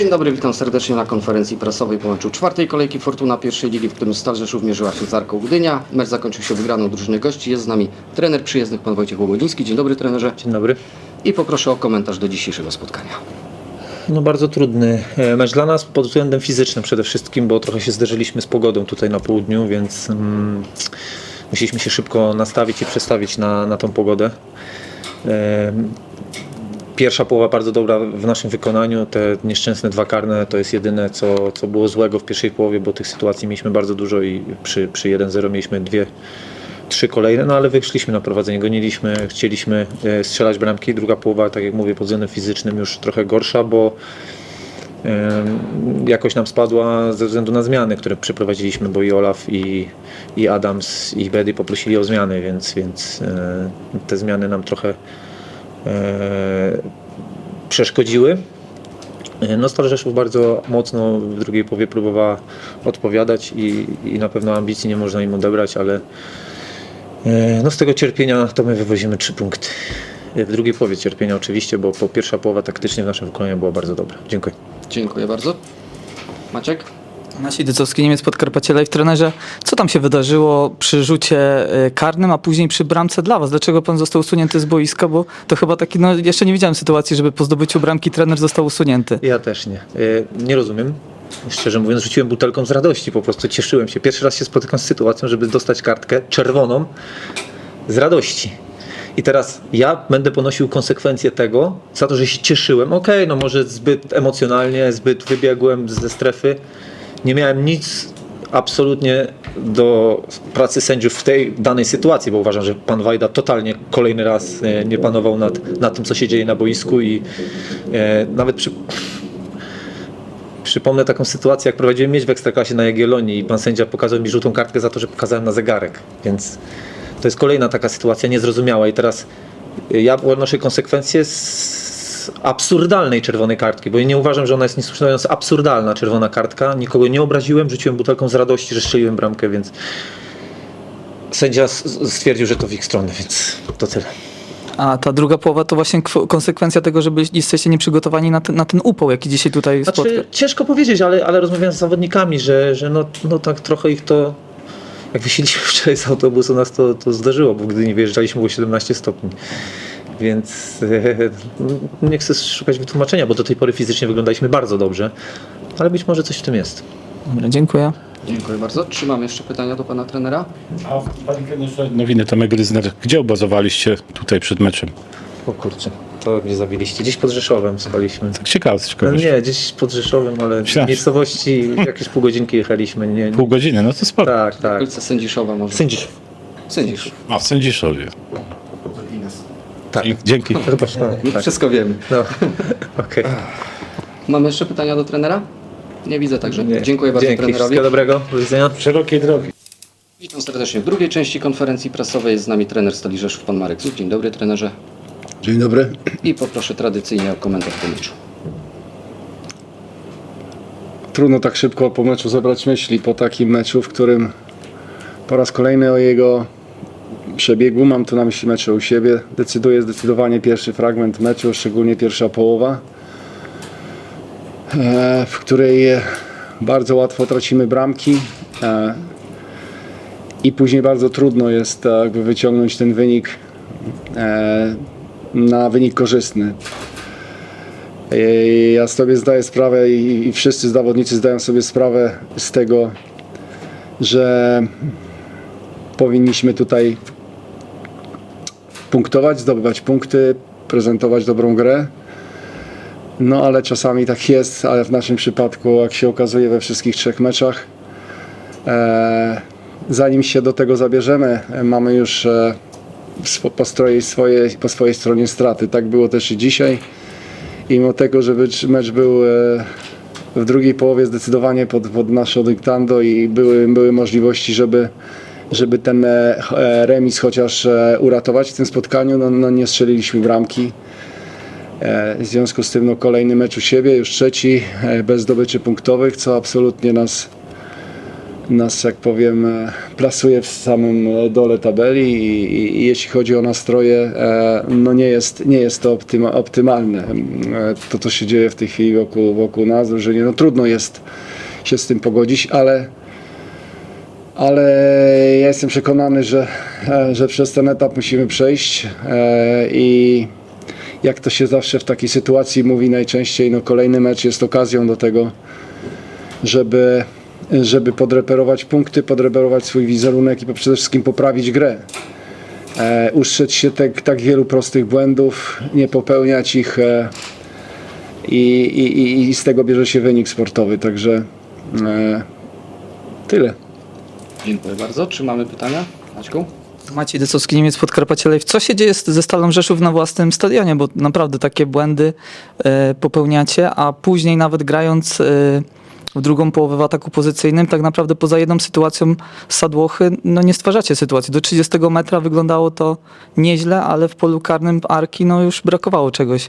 Dzień dobry, witam serdecznie na konferencji prasowej po meczu czwartej kolejki Fortuna pierwszej ligi, w którym Stal Rzeszów mierzyła się z Arką Gdynia. Mecz zakończył się wygraną drużyny gości. Jest z nami trener przyjezdnych, pan Wojciech Łobodiński. Dzień dobry trenerze. Dzień dobry. I poproszę o komentarz do dzisiejszego spotkania. No bardzo trudny e, mecz dla nas pod względem fizycznym przede wszystkim, bo trochę się zderzyliśmy z pogodą tutaj na południu, więc mm, musieliśmy się szybko nastawić i przestawić na, na tą pogodę. E, Pierwsza połowa bardzo dobra w naszym wykonaniu. Te nieszczęsne dwa karne to jest jedyne, co, co było złego w pierwszej połowie, bo tych sytuacji mieliśmy bardzo dużo i przy, przy 1-0 mieliśmy dwie, trzy kolejne, no ale wyszliśmy na prowadzenie, goniliśmy, chcieliśmy e, strzelać bramki. Druga połowa, tak jak mówię, pod względem fizycznym już trochę gorsza, bo jakoś nam spadła ze względu na zmiany, które przeprowadziliśmy, bo i Olaf, i, i Adams, i Bedy poprosili o zmiany, więc, więc e, te zmiany nam trochę przeszkodziły. E, No Stal Rzeszów bardzo mocno w drugiej połowie próbowała odpowiadać i, i na pewno ambicji nie można im odebrać, ale e, no z tego cierpienia to my wywozimy trzy punkty. E, W drugiej połowie cierpienia oczywiście, bo po pierwsza połowa taktycznie w naszym wykonaniu była bardzo dobra. Dziękuję. Dziękuję bardzo. Maciek? Nasi Dycowski Niemiec Podkarpacie Live trenerze, co tam się wydarzyło przy rzucie y, karnym, a później przy bramce dla was? Dlaczego pan został usunięty z boiska? Bo to chyba taki, no jeszcze nie widziałem sytuacji, żeby po zdobyciu bramki trener został usunięty. Ja też nie. E, Nie rozumiem. Szczerze mówiąc, rzuciłem butelką z radości, po prostu cieszyłem się. Pierwszy raz się spotykam z sytuacją, żeby dostać kartkę czerwoną z radości. I teraz ja będę ponosił konsekwencje tego, za to, że się cieszyłem. Okej, no może zbyt emocjonalnie, zbyt wybiegłem ze strefy. Nie miałem nic absolutnie do pracy sędziów w tej danej sytuacji, bo uważam, że pan Wajda totalnie kolejny raz e, nie panował nad, nad tym, co się dzieje na boisku i e, nawet przy, Przypomnę taką sytuację, jak prowadziłem mieć w Ekstraklasie na Jagiellonii i pan sędzia pokazał mi żółtą kartkę za to, że pokazałem na zegarek, więc to jest kolejna taka sytuacja niezrozumiała i teraz y, ja ponoszę konsekwencje z absurdalnej czerwonej kartki, bo ja nie uważam, że ona jest niesłuszając absurdalna czerwona kartka, nikogo nie obraziłem, rzuciłem butelką z radości, że strzeliłem bramkę, więc sędzia stwierdził, że to w ich stronę, więc to tyle. A ta druga połowa to właśnie kw- konsekwencja tego, że jesteście nieprzygotowani na ten, na ten upał, jaki dzisiaj tutaj. Znaczy, ciężko powiedzieć, ale, ale rozmawiałem z zawodnikami, że, że no, no tak trochę ich to. Jak wysiedliśmy wczoraj z autobusu, nas to, to zdarzyło, bo gdy nie wyjeżdżaliśmy było 17 stopni. Więc e, nie chcę szukać wytłumaczenia, bo do tej pory fizycznie wyglądaliśmy bardzo dobrze, ale być może coś w tym jest. Dobra, dziękuję. Dziękuję bardzo. Czy mam jeszcze pytania do pana trenera? A panie trenerze, nowiny Tomek Gryzner, gdzie obozowaliście tutaj przed meczem? O kurczę, to gdzie zabiliście? Gdzieś pod Rzeszowem spaliśmy. Tak ciekawsko. No nie, gdzieś pod Rzeszowem, ale w Myślałem, że- miejscowości jakieś pół godzinki jechaliśmy. Nie, Pół godziny, no to spoko. Tak, tak. Okolice Sędziszowa może. Sędzisz. Sędzisz. A w Sędziszowie. Tak. Dzięki. Chyba tak. Wszystko wiemy. No. Okej. Mamy jeszcze pytania do trenera? Nie widzę, także Nie. dziękuję bardzo Dzięki, trenerowi. wszystkiego dobrego, do widzenia. Szerokiej drogi. Witam serdecznie w drugiej części konferencji prasowej. Jest z nami trener Stali Rzeszów, pan Marek Zuk. Dzień dobry trenerze. Dzień dobry. I poproszę tradycyjnie o komentarz do meczu. Trudno tak szybko po meczu zebrać myśli po takim meczu, w którym po raz kolejny o jego przebiegu, mam tu na myśli mecze u siebie, decyduje zdecydowanie pierwszy fragment meczu, szczególnie pierwsza połowa, e, w której bardzo łatwo tracimy bramki e, i później bardzo trudno jest e, jakby wyciągnąć ten wynik na wynik korzystny. Ja sobie zdaję sprawę i wszyscy zawodnicy zdają sobie sprawę z tego, że powinniśmy tutaj punktować, zdobywać punkty, prezentować dobrą grę. No ale czasami tak jest, ale w naszym przypadku, jak się okazuje we wszystkich trzech meczach, e, zanim się do tego zabierzemy, mamy już e, po, swojej, po swojej stronie straty. Tak było też i dzisiaj. I mimo tego, że mecz był e, w drugiej połowie zdecydowanie pod, pod nasze dyktando i były, były możliwości, żeby, żeby ten e, e, remis chociaż e, uratować w tym spotkaniu, no, no nie strzeliliśmy bramki. W związku z tym no, kolejny mecz u siebie, już trzeci, bez zdobyczy punktowych, co absolutnie nas nas, jak powiem, plasuje w samym dole tabeli i, i, i jeśli chodzi o nastroje, no nie jest, nie jest to optyma, optymalne. E, To, co się dzieje w tej chwili wokół, wokół nas, że nie, no trudno jest się z tym pogodzić, ale ale ja jestem przekonany, że, e, że przez ten etap musimy przejść e, i jak to się zawsze w takiej sytuacji mówi najczęściej, no kolejny mecz jest okazją do tego, żeby, żeby podreperować punkty, podreperować swój wizerunek i przede wszystkim poprawić grę. E, ustrzec się tak, tak wielu prostych błędów, nie popełniać ich e, i, i, i, z tego bierze się wynik sportowy. Także e, tyle. Dziękuję bardzo. Czy mamy pytania? Maćku? Maciej Dysowski, Niemiec Podkarpacie Live. Co się dzieje z- ze Stalą Rzeszów na własnym stadionie? Bo naprawdę takie błędy e, popełniacie, a później nawet grając e, w drugą połowę w ataku pozycyjnym, tak naprawdę poza jedną sytuacją Sadłochy, no nie stwarzacie sytuacji. Do 30 metra wyglądało to nieźle, ale w polu karnym Arki no już brakowało czegoś.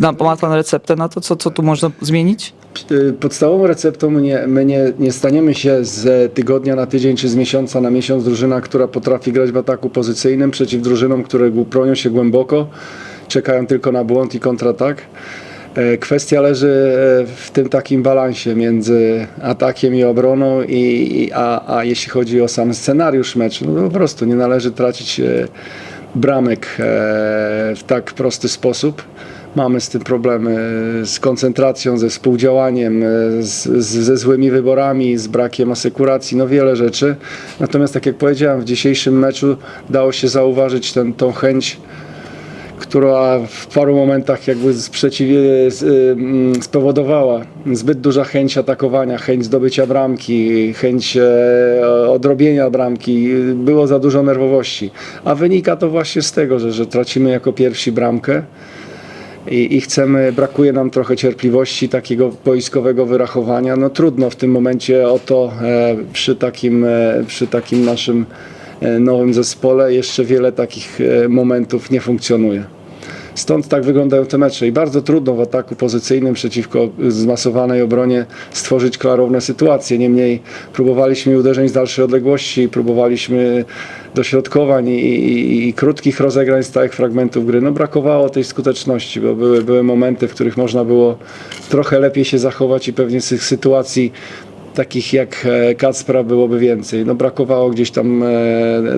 Ma pan receptę na to, co, co tu można zmienić? Y, Podstawową receptą my, nie, my nie, nie staniemy się z tygodnia na tydzień czy z miesiąca na miesiąc drużyna, która potrafi grać w ataku pozycyjnym przeciw drużynom, które bronią się głęboko, czekają tylko na błąd i kontratak. E, Kwestia leży e, w tym takim balansie między atakiem i obroną, i, i, a, a jeśli chodzi o sam scenariusz meczu, no po prostu nie należy tracić e, bramek w tak prosty sposób. Mamy z tym problemy z koncentracją, ze współdziałaniem, e, z, ze złymi wyborami, z brakiem asekuracji, no wiele rzeczy. Natomiast tak jak powiedziałem, w dzisiejszym meczu dało się zauważyć ten, tą chęć która w paru momentach jakby sprzeciwie, y, mm, spowodowała zbyt duża chęć atakowania, chęć zdobycia bramki, chęć e, odrobienia bramki, było za dużo nerwowości. A wynika to właśnie z tego, że, że tracimy jako pierwsi bramkę i, i chcemy, brakuje nam trochę cierpliwości, takiego boiskowego wyrachowania. No trudno w tym momencie o to e, przy, takim, e, przy takim naszym e, nowym zespole. Jeszcze wiele takich momentów nie funkcjonuje. Stąd tak wyglądają te mecze i bardzo trudno w ataku pozycyjnym przeciwko zmasowanej obronie stworzyć klarowne sytuacje. Niemniej próbowaliśmy uderzeń z dalszej odległości, próbowaliśmy dośrodkowań i, i, i krótkich rozegrań stałych fragmentów gry. No brakowało tej skuteczności, bo były, były momenty, w których można było trochę lepiej się zachować i pewnie z tych sytuacji takich jak e, Kacpra byłoby więcej. No brakowało gdzieś tam e,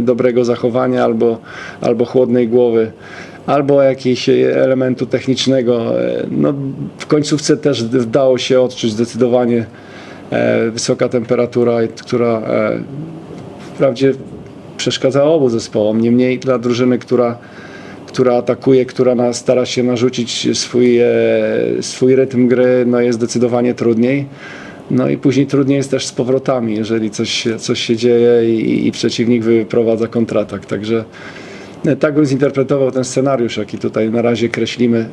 dobrego zachowania albo, albo chłodnej głowy, albo jakiegoś elementu technicznego. E, No, w końcówce też dało się odczuć zdecydowanie e, wysoka temperatura, która e, wprawdzie przeszkadzała obu zespołom. Niemniej dla drużyny, która która atakuje, która stara się narzucić swój, e, swój rytm gry, no jest zdecydowanie trudniej. No i później trudniej jest też z powrotami, jeżeli coś, coś się dzieje i, i przeciwnik wyprowadza kontratak. Także e, tak bym zinterpretował ten scenariusz, jaki tutaj na razie kreślimy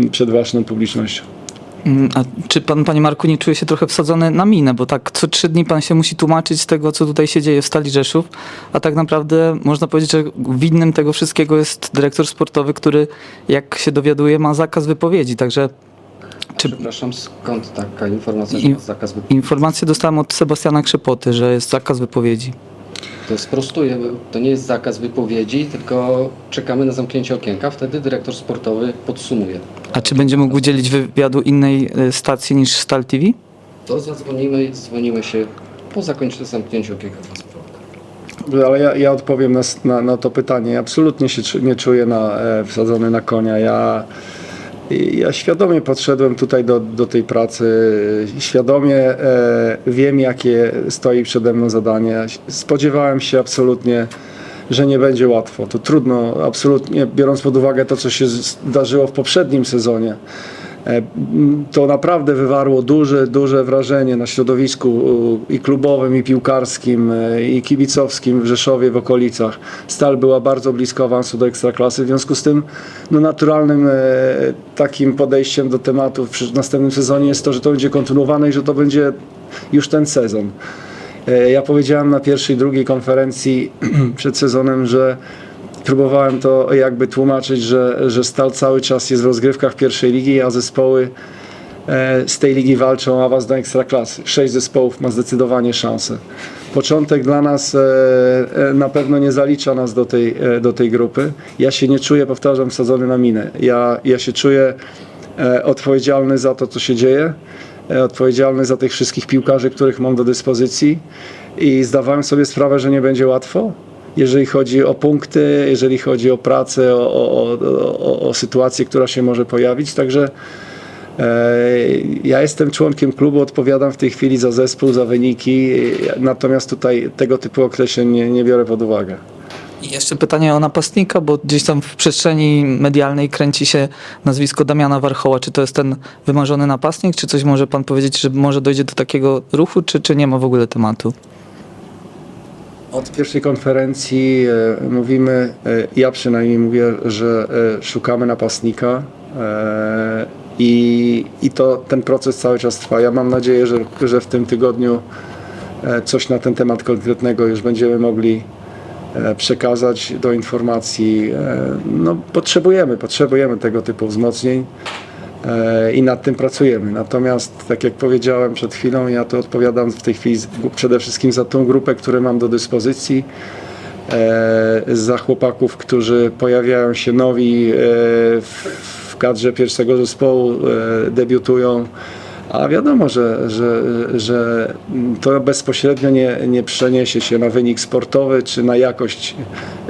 e, przed własną publicznością. Mm, A czy pan, panie Marku, nie czuje się trochę wsadzony na minę? Bo tak co trzy dni pan się musi tłumaczyć z tego, co tutaj się dzieje w Stali Rzeszów, a tak naprawdę można powiedzieć, że winnym tego wszystkiego jest dyrektor sportowy, który, jak się dowiaduje, ma zakaz wypowiedzi. Także Czy... Przepraszam, skąd taka informacja, że jest zakaz wypowiedzi? informację dostałem od Sebastiana Krzepoty, że jest zakaz wypowiedzi. To sprostuję, bo to nie jest zakaz wypowiedzi, tylko czekamy na zamknięcie okienka, wtedy dyrektor sportowy podsumuje. A czy będzie mógł udzielić wywiadu innej e, stacji niż Stal TV? To zadzwonimy, dzwonimy się po zakończeniu zamknięciu okienka. Ale ja, ja odpowiem na, s- na, na to pytanie. Ja absolutnie się czu- nie czuję na, e, wsadzony na konia. Ja, ja świadomie podszedłem tutaj do, do tej pracy. Świadomie e, wiem, jakie stoi przede mną zadanie. Spodziewałem się absolutnie, że nie będzie łatwo. To trudno, absolutnie, biorąc pod uwagę to, co się zdarzyło w poprzednim sezonie. E, To naprawdę wywarło duże, duże wrażenie na środowisku i klubowym, i piłkarskim, e, i kibicowskim w Rzeszowie, w okolicach. Stal była bardzo blisko awansu do Ekstraklasy, w związku z tym no, naturalnym e, takim podejściem do tematu w następnym sezonie jest to, że to będzie kontynuowane i że to będzie już ten sezon. Ja powiedziałem na pierwszej, drugiej konferencji przed sezonem, że próbowałem to jakby tłumaczyć, że, że Stal cały czas jest w rozgrywkach pierwszej ligi, a zespoły e, z tej ligi walczą o awans do ekstraklasy. Sześć zespołów ma zdecydowanie szansę. Początek dla nas e, e, na pewno nie zalicza nas do tej, do tej grupy. Ja się nie czuję, powtarzam, wsadzony na minę. Ja, ja się czuję odpowiedzialny za to, co się dzieje, odpowiedzialny za tych wszystkich piłkarzy, których mam do dyspozycji i zdawałem sobie sprawę, że nie będzie łatwo. Jeżeli chodzi o punkty, jeżeli chodzi o pracę, o, o, o, o, sytuację, która się może pojawić. Także e, ja jestem członkiem klubu, odpowiadam w tej chwili za zespół, za wyniki, natomiast tutaj tego typu określeń nie, nie biorę pod uwagę. I jeszcze pytanie o napastnika, bo gdzieś tam w przestrzeni medialnej kręci się nazwisko Damiana Warchoła. Czy to jest ten wymarzony napastnik, czy coś może pan powiedzieć, że może dojdzie do takiego ruchu, czy, czy nie ma w ogóle tematu? Od pierwszej konferencji e, mówimy, e, ja przynajmniej mówię, że e, szukamy napastnika i, i to ten proces cały czas trwa. Ja mam nadzieję, że, że w tym tygodniu coś na ten temat konkretnego już będziemy mogli przekazać do informacji. No, potrzebujemy, potrzebujemy tego typu wzmocnień i nad tym pracujemy. Natomiast, tak jak powiedziałem przed chwilą, ja to odpowiadam w tej chwili przede wszystkim za tą grupę, którą mam do dyspozycji, e, za chłopaków, którzy pojawiają się nowi e, w kadrze pierwszego zespołu, e, debiutują. A wiadomo, że, że, że to bezpośrednio nie, nie przeniesie się na wynik sportowy czy na jakość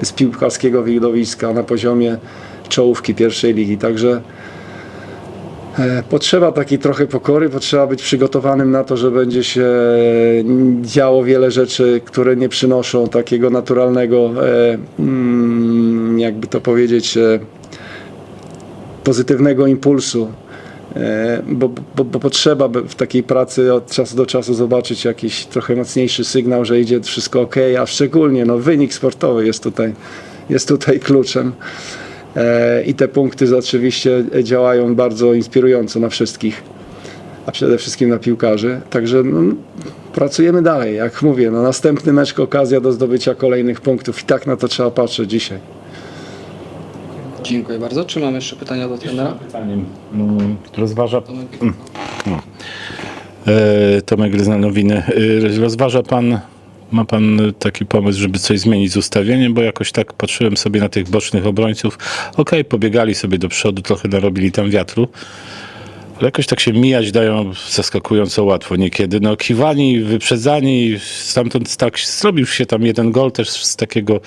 z piłkarskiego widowiska na poziomie czołówki pierwszej ligi. Także e, potrzeba takiej trochę pokory, potrzeba być przygotowanym na to, że będzie się działo wiele rzeczy, które nie przynoszą takiego naturalnego, e, mm, jakby to powiedzieć, e, pozytywnego impulsu. E, Bo, bo, bo potrzeba w takiej pracy od czasu do czasu zobaczyć jakiś trochę mocniejszy sygnał, że idzie wszystko ok, a szczególnie no, wynik sportowy jest tutaj, jest tutaj kluczem. E, I te punkty oczywiście działają bardzo inspirująco na wszystkich, a przede wszystkim na piłkarzy. Także no, pracujemy dalej. Jak mówię, no, następny mecz okazja do zdobycia kolejnych punktów i tak na to trzeba patrzeć dzisiaj. Dziękuję bardzo. Czy mamy jeszcze pytania do trenera? Pytaniem mm, rozważa Tomek? e, Tomek Gryzna Nowiny. E, rozważa pan, ma pan taki pomysł, żeby coś zmienić z ustawieniem, bo jakoś tak patrzyłem sobie na tych bocznych obrońców. Okej, pobiegali sobie do przodu, trochę narobili tam wiatru. Jakoś tak się mijać dają zaskakująco łatwo niekiedy. No kiwani, wyprzedzani, stamtąd tak zrobił się tam jeden gol też z takiego,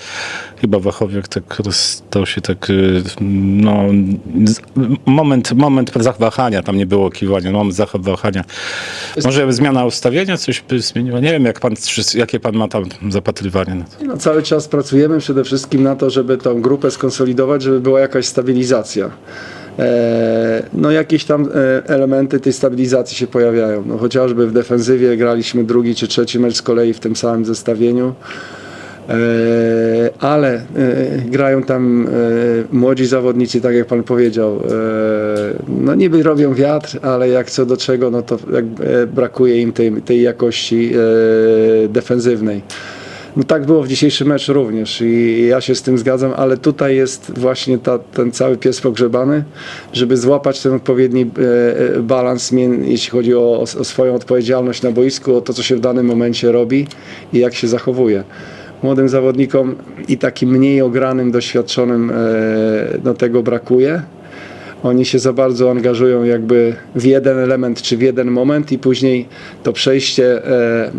chyba Wachowiak tak stał się tak, y, no moment, moment zawahania, tam nie było kiwania, no, moment zawahania. Może zmiana ustawienia coś by zmieniła? Nie wiem, jak pan, jakie pan ma tam zapatrywanie na to. No, cały czas pracujemy przede wszystkim na to, żeby tą grupę skonsolidować, żeby była jakaś stabilizacja. E, No jakieś tam e, elementy tej stabilizacji się pojawiają. No, chociażby w defensywie graliśmy drugi czy trzeci mecz z kolei w tym samym zestawieniu. E, Ale grają tam młodzi zawodnicy, tak jak pan powiedział. No niby robią wiatr, ale jak co do czego, no to brakuje im tej, tej jakości defensywnej. No tak było w dzisiejszym meczu również i ja się z tym zgadzam, ale tutaj jest właśnie ta, ten cały pies pogrzebany, żeby złapać ten odpowiedni e, e, balans, jeśli chodzi o, o, o swoją odpowiedzialność na boisku, o to, co się w danym momencie robi i jak się zachowuje. Młodym zawodnikom i takim mniej ogranym, doświadczonym e, no tego brakuje. Oni się za bardzo angażują jakby w jeden element czy w jeden moment i później to przejście e,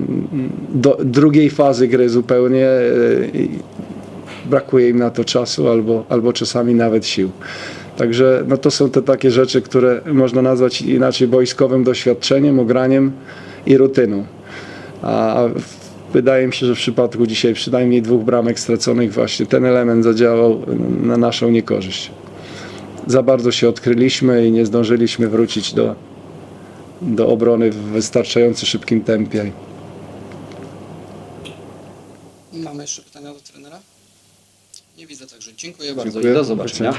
do drugiej fazy gry zupełnie e, brakuje im na to czasu albo, albo czasami nawet sił. Także no to są te takie rzeczy, które można nazwać inaczej boiskowym doświadczeniem, ograniem i rutyną. A wydaje mi się, że w przypadku dzisiaj przynajmniej dwóch bramek straconych właśnie ten element zadziałał na naszą niekorzyść za bardzo się odkryliśmy i nie zdążyliśmy wrócić do, do obrony w wystarczająco szybkim tempie. Mamy jeszcze pytania do trenera? Nie widzę, także dziękuję bardzo Dziękuję. i do zobaczenia.